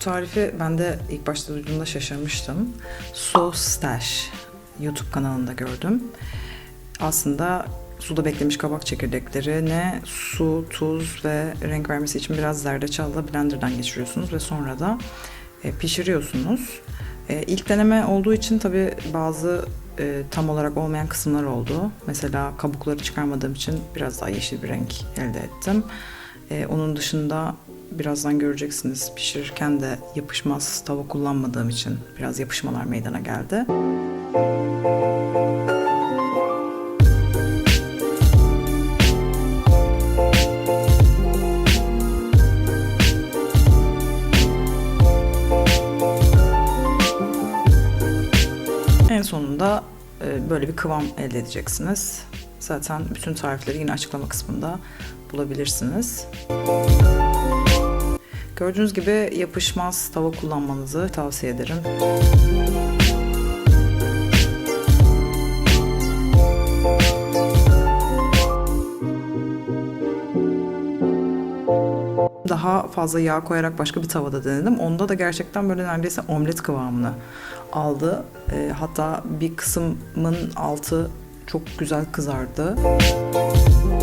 tarifi ben de ilk başta duyduğumda şaşırmıştım. Sauce Stash YouTube kanalında gördüm. Aslında suda beklemiş kabak çekirdeklerine su, tuz ve renk vermesi için biraz zerdeçalla blenderdan geçiriyorsunuz ve sonra da e, pişiriyorsunuz. E, ilk deneme olduğu için tabii bazı e, tam olarak olmayan kısımlar oldu. Mesela kabukları çıkarmadığım için biraz daha yeşil bir renk elde ettim. E, onun dışında birazdan göreceksiniz pişirirken de yapışmaz tava kullanmadığım için biraz yapışmalar meydana geldi. En sonunda e, böyle bir kıvam elde edeceksiniz. Zaten bütün tarifleri yine açıklama kısmında bulabilirsiniz. Gördüğünüz gibi yapışmaz tava kullanmanızı tavsiye ederim. Daha fazla yağ koyarak başka bir tavada denedim. Onda da gerçekten böyle neredeyse omlet kıvamını aldı. E, hatta bir kısmın altı çok güzel kızardı. Ama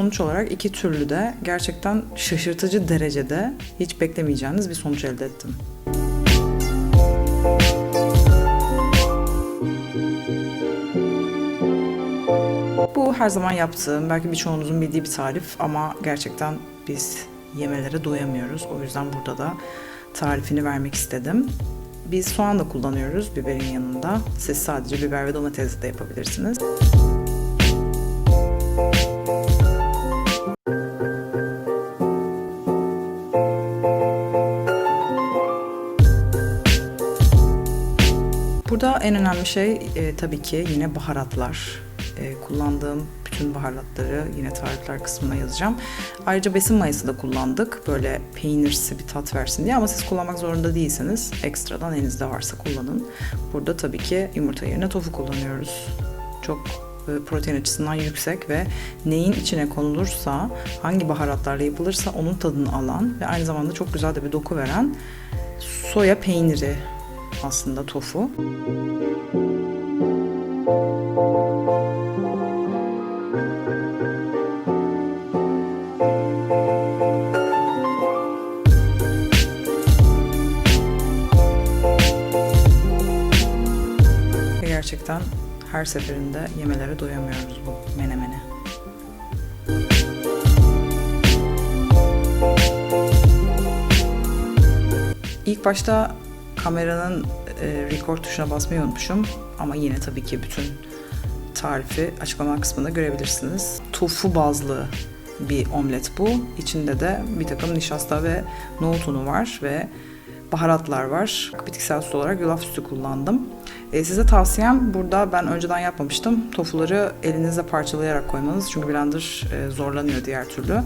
sonuç olarak iki türlü de gerçekten şaşırtıcı derecede hiç beklemeyeceğiniz bir sonuç elde ettim. Bu her zaman yaptığım, belki birçoğunuzun bildiği bir tarif ama gerçekten biz yemelere doyamıyoruz. O yüzden burada da tarifini vermek istedim. Biz soğan da kullanıyoruz biberin yanında. Siz sadece biber ve domates de yapabilirsiniz. Burada en önemli şey e, tabii ki yine baharatlar. E, kullandığım bütün baharatları yine tarifler kısmına yazacağım. Ayrıca besin mayası da kullandık. Böyle peynirsi bir tat versin diye ama siz kullanmak zorunda değilseniz ekstradan elinizde varsa kullanın. Burada tabii ki yumurta yerine tofu kullanıyoruz. Çok e, protein açısından yüksek ve neyin içine konulursa, hangi baharatlarla yapılırsa onun tadını alan ve aynı zamanda çok güzel de bir doku veren soya peyniri aslında tofu. Gerçekten her seferinde yemelere doyamıyoruz bu menemene. İlk başta kameranın e, record tuşuna basmayı unutmuşum ama yine tabii ki bütün tarifi açıklama kısmında görebilirsiniz. Tofu bazlı bir omlet bu. İçinde de bir takım nişasta ve nohut unu var ve baharatlar var. Bitkisel süt olarak yulaf sütü kullandım. E, size tavsiyem burada ben önceden yapmamıştım. Tofuları elinizle parçalayarak koymanız. Çünkü blender e, zorlanıyor diğer türlü.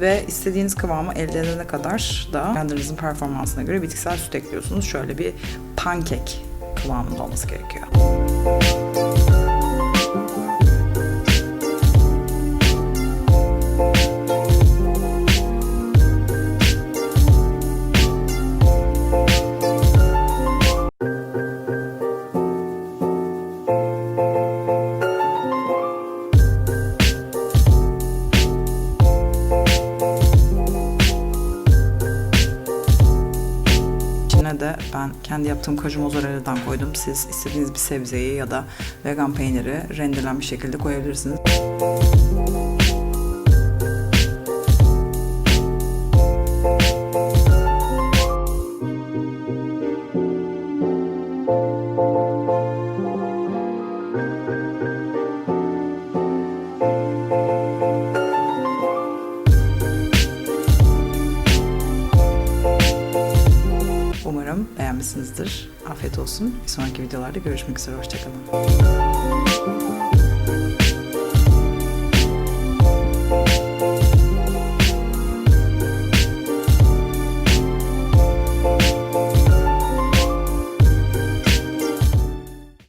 Ve istediğiniz kıvamı elde edene kadar da blenderınızın performansına göre bitkisel süt ekliyorsunuz. Şöyle bir pankek kıvamında olması gerekiyor. İçine ben kendi yaptığım kaju mozzarella'dan koydum. Siz istediğiniz bir sebzeyi ya da vegan peyniri rendelenmiş şekilde koyabilirsiniz. Umarım beğenmişsinizdir. Afiyet olsun. Bir sonraki videolarda görüşmek üzere. Hoşçakalın.